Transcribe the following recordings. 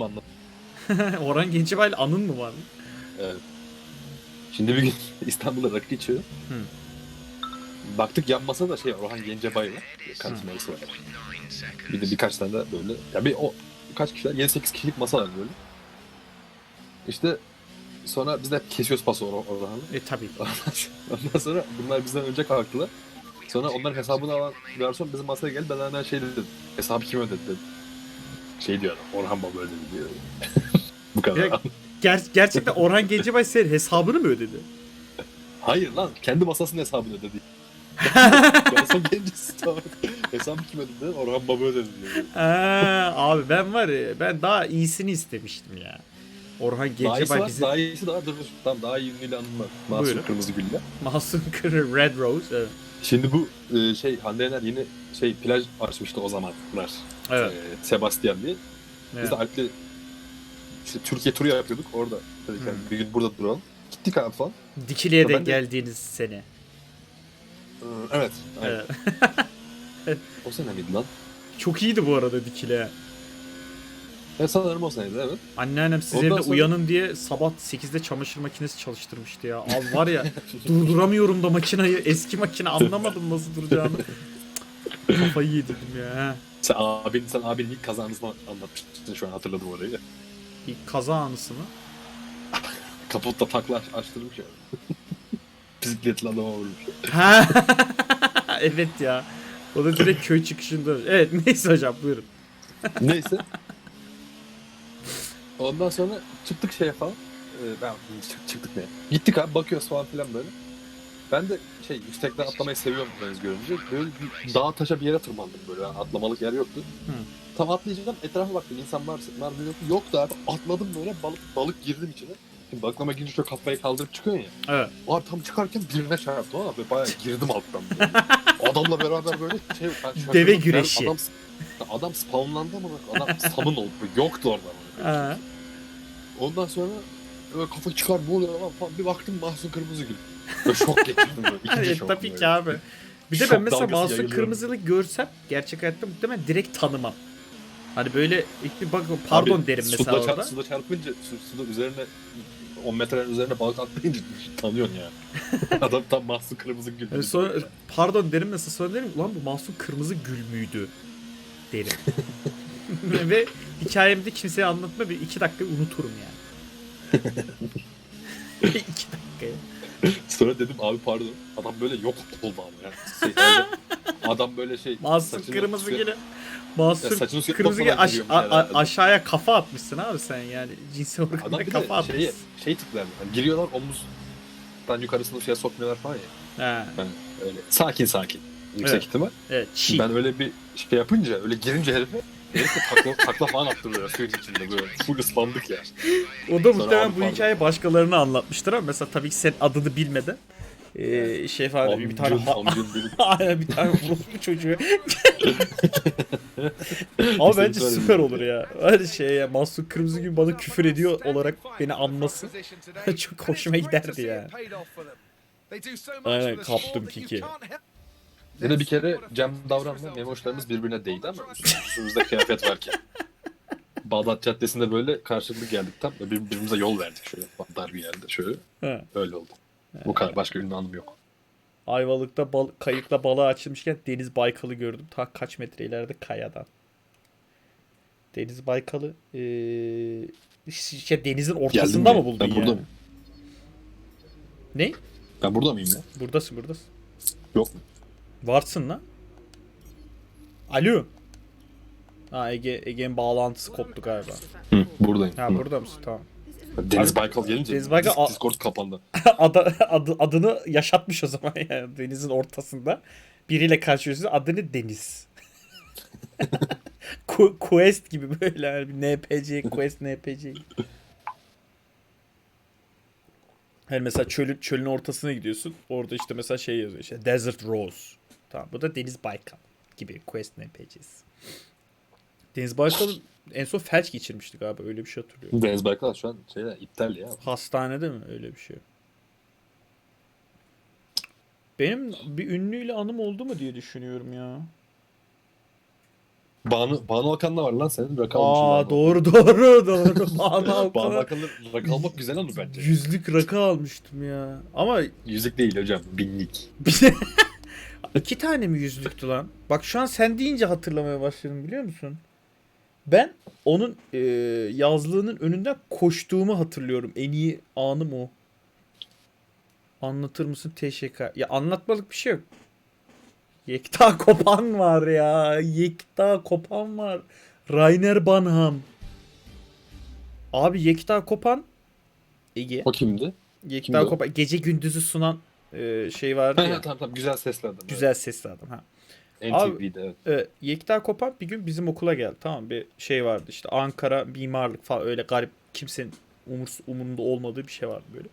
anladım. Orhan Gencebay'la anın mı var? Evet. Şimdi bir gün İstanbul'da rakı içiyor. Hı. Baktık yan masada şey Orhan Gencebay var. Karizması var. Bir de birkaç tane de böyle. Ya bir o kaç kişiler? 7-8 kişilik masa var böyle. İşte sonra biz de hep kesiyoruz pası Or Orhan'la. E tabi. Ondan sonra bunlar bizden önce kalktılar. Sonra onların hesabını alan garson bizim masaya geldi. Ben hemen şey dedim. Hesabı kim ödedi dedim. Şey diyor Orhan Baba ödedi diyor. Bu kadar. Ya- Ger- gerçekten Orhan Gencebay senin hesabını mı ödedi? Hayır lan kendi masasının hesabını ödedi. garson gencesi tamam. Hesabı kim ödedi? Orhan Baba ödedi diyor. Aa, abi ben var ya ben daha iyisini istemiştim ya. Orhan Daha iyisi Gencebay var, bizi daha iyisi daha dur. Tamam daha iyi ünlüyle anım var. Masum Buyurun. Kırmızı Gül'le. Masum Kırı Red Rose. Evet. Şimdi bu e, şey Hande Yener yeni şey plaj açmıştı o zamanlar. evet. E, Sebastian diye. Biz evet. de Alp'le işte Türkiye turu yapıyorduk orada. Dedik yani Hmm. bir gün burada duralım. Gittik abi falan. Dikili'ye de Ben de- geldiğiniz sene. Ee, evet. aynen. Evet. O sene miydi lan? Çok iyiydi bu arada Dikili. Evet sanırım o seneydi evet. Anneannem siz Ondan evde sonra- uyanın diye sabah 8'de çamaşır makinesi çalıştırmıştı ya. Abi var ya durduramıyorum da makinayı. Eski makine anlamadım nasıl duracağını. Kafayı yedirdim ya. Sen abin, sen abinin ilk kazanısını anlatmıştın şu an hatırladım orayı. İlk kaza anısı mı? Kaputta takla aç- açtırmış ya. Bisikletle adama vurmuş. Ha. evet ya. O da direkt köy çıkışında. Evet neyse hocam buyurun. Neyse. Ondan sonra çıktık şeye falan. Ee, ben çık- çıktık ne? Gittik abi bakıyoruz falan filan böyle. Ben de şey yüksekten atlamayı seviyorum deniz görünce. Böyle bir dağa taşa bir yere tırmandım böyle. Yani atlamalık yer yoktu. Hı. Tam atlayacağım etrafa baktım insan var var mı yok mu? Yoktu abi. Atladım böyle balık balık girdim içine. Şimdi balıklama girince şöyle kafayı kaldırıp çıkıyorsun ya. Evet. Abi tam çıkarken birine çarptım ama böyle bayağı girdim alttan böyle. Adamla beraber böyle şey ben şaşırdım. Deve güreşi. Adam, adam spawnlandı ama adam samın oldu. Yoktu orada. Ha. Ondan sonra böyle kafa çıkar ne oluyor lan falan bir baktım Mahsun Kırmızıgül. Böyle şok geçirdim böyle. İkinci Evet, şok tabii böyle. ki abi. Bir de Şok ben mesela dalgası Mahsun yayılıyor. Kırmızılı görsem gerçek hayatta muhtemelen direkt tanımam. Hani böyle ilk bir bak pardon Abi, derim suda mesela çarp- orada. Suda çarpınca su, suda üzerine 10 metrenin üzerine balık atlayınca tanıyorsun ya. Adam tam Mahsun Kırmızıgül. Yani sonra pardon derim mesela sonra derim ulan bu Mahsun Kırmızı Gül müydü derim. Ve hikayemde kimseye anlatma bir iki dakika unuturum yani. iki dakika. Sonra dedim abi pardon. Adam böyle yok oldu ama yani. Şey, öyle- adam böyle şey. Saçını Kırmızı suya- Ya saçını suya Kırmızı toplanan aş- a- aşağıya kafa atmışsın abi sen yani Adam organına kafa şey, atmışsın. şey tipler. Hani giriyorlar omuzdan yukarısını suya sokmuyorlar falan ya. Ha, Ben öyle sakin sakin. Yüksek Evet. ihtimal. evet çiğ. Ben öyle bir şey yapınca öyle girince herife herif de takla, takla falan attırıyor suyun içinde böyle. Full ıslandık ya. O da muhtemelen bu hikaye başkalarına anlatmıştır ama mesela tabii ki sen adını bilmeden ee, şey falan bir tane. Aynen bir tane orospu çocuğu. Ama bence süper olur ya. Hani şey ya Mahsun Kırmızı Gül bana küfür ediyor olarak beni anması. Çok hoşuma giderdi ya. Aynen, kaptım kiki. De bir kere Cem Davran'la memoşlarımız birbirine değdi ama üstümüzde kıyafet varken. Bağdat Caddesi'nde böyle karşılıklı geldik tam ve birbirimize yol verdik şöyle dar bir yerde şöyle. Ha. Öyle oldu. Bu kadar başka ünlü anım yok. Ayvalık'ta bal kayıkla balığa açılmışken Deniz Baykal'ı gördüm. Ta kaç metre ileride kayadan. Deniz Baykal'ı ee, şey, denizin ortasında mı buldun Ben ya? burada mıyım? Ne? Ben burada mıyım ya? Buradasın buradasın. Yok mu? Varsın lan. Alo. Ha Ege Ege'nin bağlantısı koptu galiba. Hı, buradayım. Ha Hı. burada mısın? Tamam. Deniz Baykal gelince Deniz Baykal- Dis- Discord kapandı. Adı, adı, adını yaşatmış o zaman yani denizin ortasında. Biriyle karşılaşıyorsun adını Deniz. Quest gibi böyle yani bir NPC, Quest NPC. gibi. Hani mesela çölün, çölün ortasına gidiyorsun. Orada işte mesela şey yazıyor işte Desert Rose. Tamam bu da Deniz Baykal gibi Quest NPC'si. Deniz Baykal en son felç geçirmişti galiba öyle bir şey hatırlıyorum. Deniz Baykal şu an şeyde iptal ya. Hastanede mi? Öyle bir şey. Benim bir ünlüyle anım oldu mu diye düşünüyorum ya. Banu, Banu Hakan'la var lan senin. Almışsın. Aa Banu. doğru doğru doğru. Banu Hakan'a Hakan'la rakı almak güzel olur bence. yüzlük rakı almıştım ya. Ama Yüzük değil hocam. Binlik. iki tane mi yüzlüktü lan? Bak şu an sen deyince hatırlamaya başladım biliyor musun? Ben onun e, yazlığının önünden koştuğumu hatırlıyorum. En iyi anım o. Anlatır mısın TŞK? Ya anlatmalık bir şey yok. Yekta Kopan var ya. Yekta Kopan var. Rainer Banham. Abi Yekta Kopan Ege. O kimdi? Yekta kimdi? Kopan gece gündüzü sunan e, şey vardı ya. tamam tamam güzel sesli adam. Güzel sesli adam ha. Evet. Abi- NTV'de evet. Evet, Yekta Kopan bir gün bizim okula geldi. Tamam bir şey vardı işte Ankara mimarlık falan öyle garip kimsenin umurs, umurunda olmadığı bir şey vardı böyle.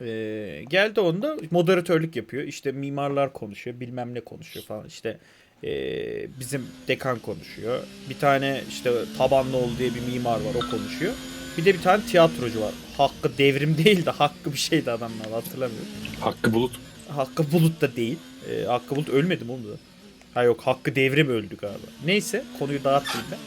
Ee, geldi onda moderatörlük yapıyor. İşte mimarlar konuşuyor bilmem ne konuşuyor falan işte ee, bizim dekan konuşuyor. Bir tane işte Tabanlıoğlu diye bir mimar var o konuşuyor. Bir de bir tane tiyatrocu var. Hakkı devrim değil de Hakkı bir şeydi adamın adı hatırlamıyorum. Hakkı Bulut. Hakkı Bulut da değil. Ee, Hakkı Bulut ölmedi mi oğlum da? Ha yok Hakkı Devrim öldü galiba. Neyse konuyu dağıtmayayım ben.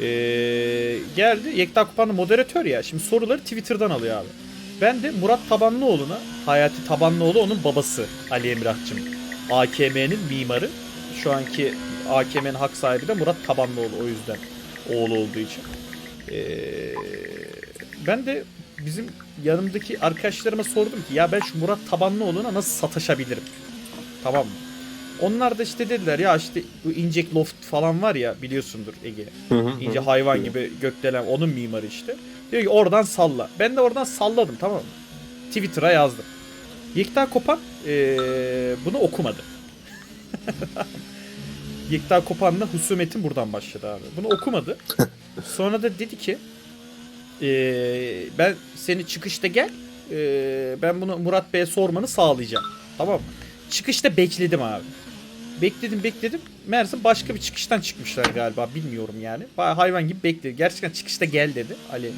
Ee, geldi. Yekta Kupan da moderatör ya. Şimdi soruları Twitter'dan alıyor abi. Ben de Murat Tabanlıoğlu'na, Hayati Tabanlıoğlu onun babası Ali Emrah'cığım. AKM'nin mimarı. Şu anki AKM'nin hak sahibi de Murat Tabanlıoğlu o yüzden oğlu olduğu için. Ee, ben de bizim yanımdaki arkadaşlarıma sordum ki ya ben şu Murat Tabanlıoğlu'na nasıl sataşabilirim? Tamam mı? Onlar da işte dediler ya işte bu incek loft falan var ya biliyorsundur Ege. İnce hayvan gibi gökdelen onun mimarı işte. Diyor ki oradan salla. Ben de oradan salladım tamam mı? Twitter'a yazdım. Yekta Kopan eee, bunu okumadı. Yekta Kopan'la husumetin buradan başladı abi. Bunu okumadı. Sonra da dedi ki eee, ben seni çıkışta gel eee, ben bunu Murat Bey'e sormanı sağlayacağım. Tamam mı? Çıkışta bekledim abi. Bekledim bekledim. Meğerse başka bir çıkıştan çıkmışlar galiba. Bilmiyorum yani. Bayağı hayvan gibi bekledi. Gerçekten çıkışta gel dedi Ali.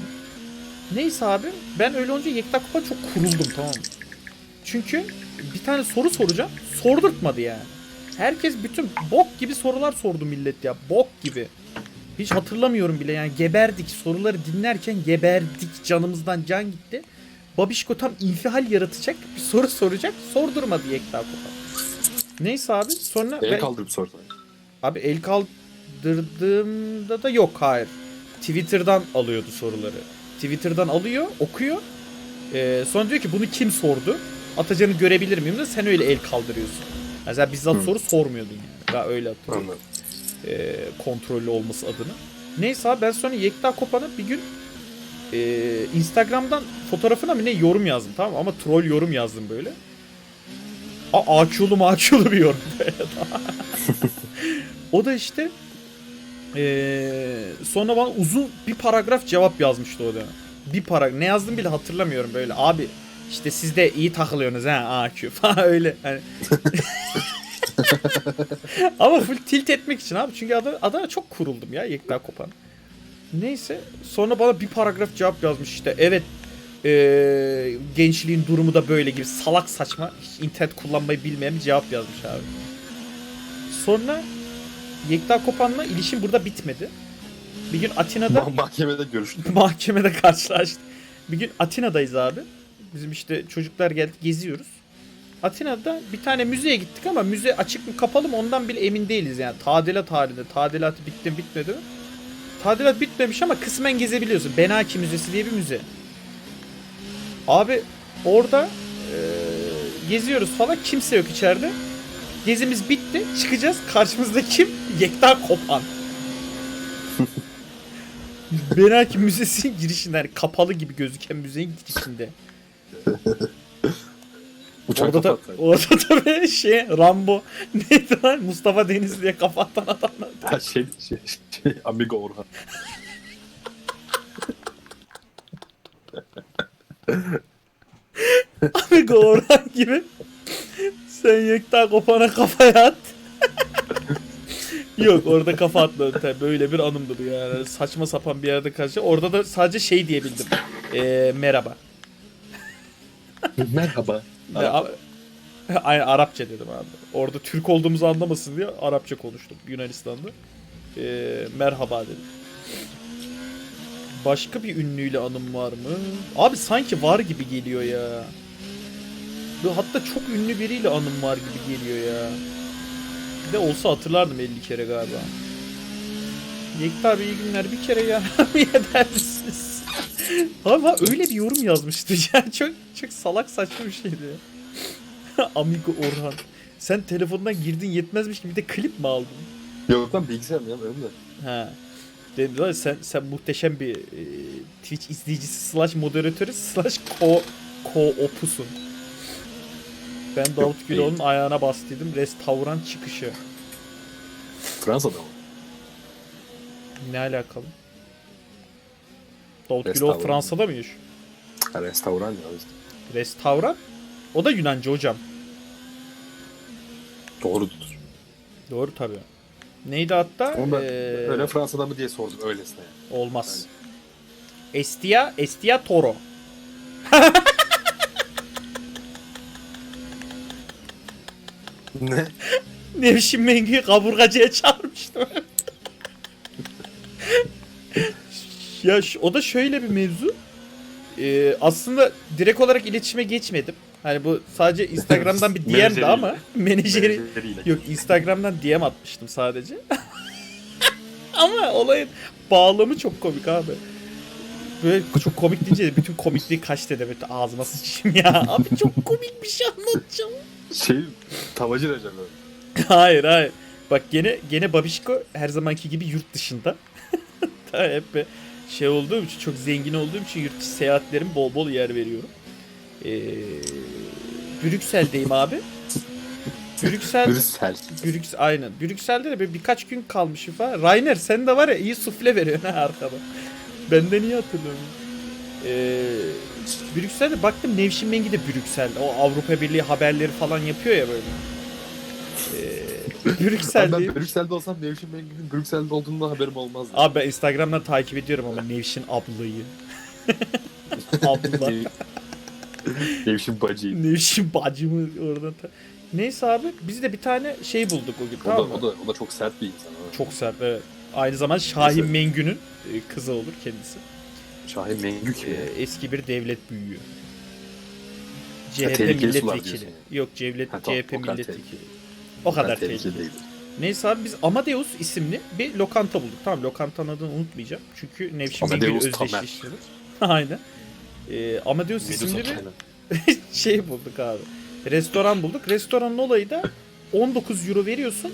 Neyse abi. Ben öyle olunca Yekta Kupa çok kuruldum tamam mı? Çünkü bir tane soru soracağım. Sordurtmadı yani. Herkes bütün bok gibi sorular sordu millet ya. Bok gibi. Hiç hatırlamıyorum bile yani geberdik. Soruları dinlerken geberdik. Canımızdan can gitti. Babişko tam infihal yaratacak bir soru soracak. Sordurmadı Yekta Kupa. Neyse abi sonra El ben- kaldırıp sorsan. Abi el kaldırdığımda da yok hayır. Twitter'dan alıyordu soruları. Twitter'dan alıyor, okuyor. Ee, sonra diyor ki bunu kim sordu? Atacan'ı görebilir miyim de sen öyle el kaldırıyorsun. Mesela bizzat Hı. soru sormuyordun yani. Daha öyle hatırlıyorum. Anladım. Ee, kontrollü olması adına. Neyse abi ben sonra Yekta Kopan'a bir gün e, Instagram'dan fotoğrafına mı ne yorum yazdım tamam mı? Ama troll yorum yazdım böyle. A ağaçyolu maçyolu bir yorum. o da işte eee, sonra bana uzun bir paragraf cevap yazmıştı o dönem. Bir paragraf. Ne yazdım bile hatırlamıyorum böyle. Abi işte siz de iyi takılıyorsunuz ha AQ falan öyle. Hani Ama full tilt etmek için abi. Çünkü adana, adana çok kuruldum ya Yekta Kopan. Neyse. Sonra bana bir paragraf cevap yazmış işte. Evet eee, gençliğin durumu da böyle gibi salak saçma hiç internet kullanmayı bilmeyen bir cevap yazmış abi. Sonra Yekta Kopan'la ilişim burada bitmedi. Bir gün Atina'da Ma- mahkemede görüştük. mahkemede karşılaştık. Bir gün Atina'dayız abi. Bizim işte çocuklar geldi geziyoruz. Atina'da bir tane müzeye gittik ama müze açık mı kapalı mı ondan bile emin değiliz yani. Tadilat halinde. Tadilatı bitti mi bitmedi mi? Tadilat bitmemiş ama kısmen gezebiliyorsun. Benaki Müzesi diye bir müze. Abi orada e, geziyoruz falan kimse yok içeride. Gezimiz bitti. Çıkacağız. Karşımızda kim? Yekta Kopan. Benaki Müzesi'nin girişinde yani kapalı gibi gözüken müzenin girişinde. Uçak Orada da, orada da bir şey Rambo neydi lan Mustafa Deniz diye kafa atan adamlar. Ha, şey, şey, şey, Amigo Orhan. Amigo Orhan gibi. Sen Yekta Kopan'a kafaya at. Yok orada kafa atmadım tabii. Böyle bir anımdır yani. Saçma sapan bir yerde karşı. Orada da sadece şey diyebildim. Ee, merhaba. Merhaba. Ya, Aynen Arapça dedim abi. Orada Türk olduğumuzu anlamasın diye Arapça konuştum Yunanistan'da. Ee, merhaba dedim. Başka bir ünlüyle anım var mı? Abi sanki var gibi geliyor ya. Hatta çok ünlü biriyle anım var gibi geliyor ya. Bir de olsa hatırlardım 50 kere galiba. Yekta abi iyi günler bir kere ya eder misiniz? Ama öyle bir yorum yazmıştı ya. Çok çok salak saçma bir şeydi. Amigo Orhan. Sen telefondan girdin yetmezmiş gibi bir de klip mi aldın? Yok lan bilgisayar mı ya benim de. Ha. Dedim lan sen sen muhteşem bir e, Twitch izleyicisi slash moderatörü slash ko ko opusun. Ben Davut. Güloğlu'nun ayağına bastıydım. Restoran çıkışı. Fransa'da mı? Ne alakalı? Davut Restoran. Güloğlu Fransa'da mı yaşıyor? Ha, restoran ya. işte. Restoran? O da Yunanca hocam. Doğrudur. Doğru tabii. Neydi hatta? Ama ben Ee, öyle Fransa'da mı diye sordum öylesine. yani. Olmaz. Estia, Estia Toro. Ne? Nevşin Mengü'yü kaburgacıya çağırmıştım. Ya o da şöyle bir mevzu. Ee, aslında direkt olarak iletişime geçmedim. Hani bu sadece Instagram'dan bir DM'di ama menajeri yok Instagram'dan DM atmıştım sadece. ama olayın bağlamı çok komik abi. Böyle çok komik deyince de bütün komikliği kaçtı de böyle ağzıma sıçayım ya. Abi çok komik bir şey anlatacağım. Şey, tavacı abi. hayır hayır. Bak gene gene Babişko her zamanki gibi yurt dışında. Hep bir şey olduğum için çok zengin olduğum için yurt dışı seyahatlerim bol bol yer veriyorum. Ee, Brüksel'deyim abi. Brüksel Brüssel. Brüks aynen. Brüksel'de de bir birkaç gün kalmışım falan. Rainer sen de var ya iyi sufle veriyorsun ha arkada. Benden iyi hatırlıyorum. Ee, Brüksel'de baktım Nevşin Mengi de Brüksel'de. O Avrupa Birliği haberleri falan yapıyor ya böyle. Ee, Brüksel'deyim. ben Brüksel'de olsam Nevşin Mengü'nün Brüksel'de olduğundan haberim olmazdı. Abi ben Instagram'dan takip ediyorum ama Nevşin ablayı. Abla. Nevşin bacıyı. Nevşin bacımı oradan. ta- Neyse abi biz de bir tane şey bulduk o gün O da, tamam mı? o, da, o da çok sert bir insan. ha. Çok sert evet. Aynı zamanda Şahin Neyse. Mengü'nün e, kızı olur kendisi. Şahin Mengü kim ya? Ee, eski bir devlet büyüğü. CHP milletvekili. Yok cevlet, Ha, tamam, CHP milletvekili. O kadar tehlikeli. tehlikeli değildir. Neyse abi biz Amadeus isimli bir lokanta bulduk. Tamam lokantanın adını unutmayacağım. Çünkü Nevşin Mengü'yle Tamer. özdeşleştirdik. Aynen. Ee, Amadeus Medusa isimli bir şey bulduk abi. Restoran bulduk. Restoranın olayı da 19 euro veriyorsun.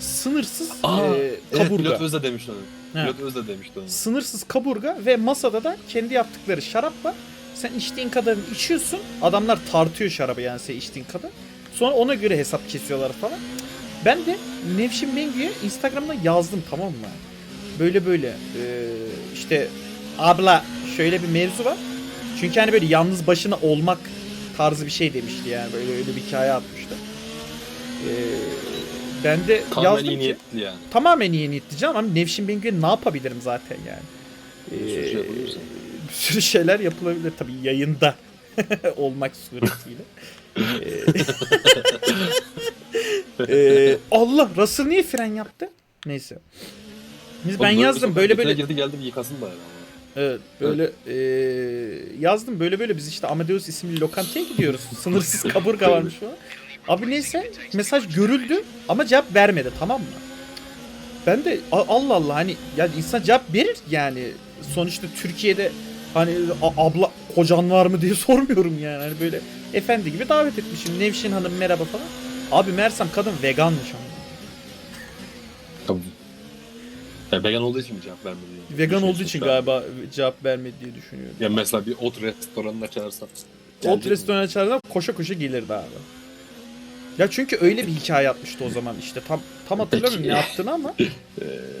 Sınırsız Aa, e, Evet, kaburga. Pilot Özde demişti onu. Pilot Özde demişti onu. Sınırsız kaburga ve masada da kendi yaptıkları şarap var. Sen içtiğin kadarını içiyorsun. Adamlar tartıyor şarabı yani sen içtiğin kadar. Sonra ona göre hesap kesiyorlar falan. Ben de Nevşin Mengü'ye Instagram'da yazdım tamam mı? Böyle böyle ee, işte abla şöyle bir mevzu var. Çünkü hani böyle yalnız başına olmak tarzı bir şey demişti yani böyle öyle bir hikaye atmıştı. Ee, ben de Tamamen yazdım iyi ki niyetli yani. tamamen iyi niyetli canım ama Nevşin Bengü'ye ne yapabilirim zaten yani. Bir sürü şey Ee, bir sürü şeyler yapılabilir tabii yayında olmak suretiyle. Ee, ee, Allah Russell niye fren yaptı? Neyse. Biz ben Oğlum yazdım böyle böyle girdi geldi bir yıkasın bari evet, böyle ee, yazdım böyle böyle biz işte Amadeus isimli lokantaya gidiyoruz. Sınırsız kaburga varmış falan. Abi neyse mesaj görüldü ama cevap vermedi tamam mı? Ben de Allah Allah hani ya insan cevap verir yani sonuçta Türkiye'de hani abla kocan var mı diye sormuyorum yani hani böyle efendi gibi davet etmişim Nevşin Hanım merhaba falan. Abi meğersem kadın veganmış ama. Tabii. Ya vegan olduğu için mi cevap vermedi? yani? Vegan olduğu için galiba cevap vermedi diye düşünüyorum. Ya mesela bir ot restoranına çağırsan. Ot gelecek mi? restoran açardan koşa koşa gelirdi abi. Ya çünkü öyle bir hikaye atmıştı o zaman işte tam tam hatırlamıyorum ne Peki. yaptığını ama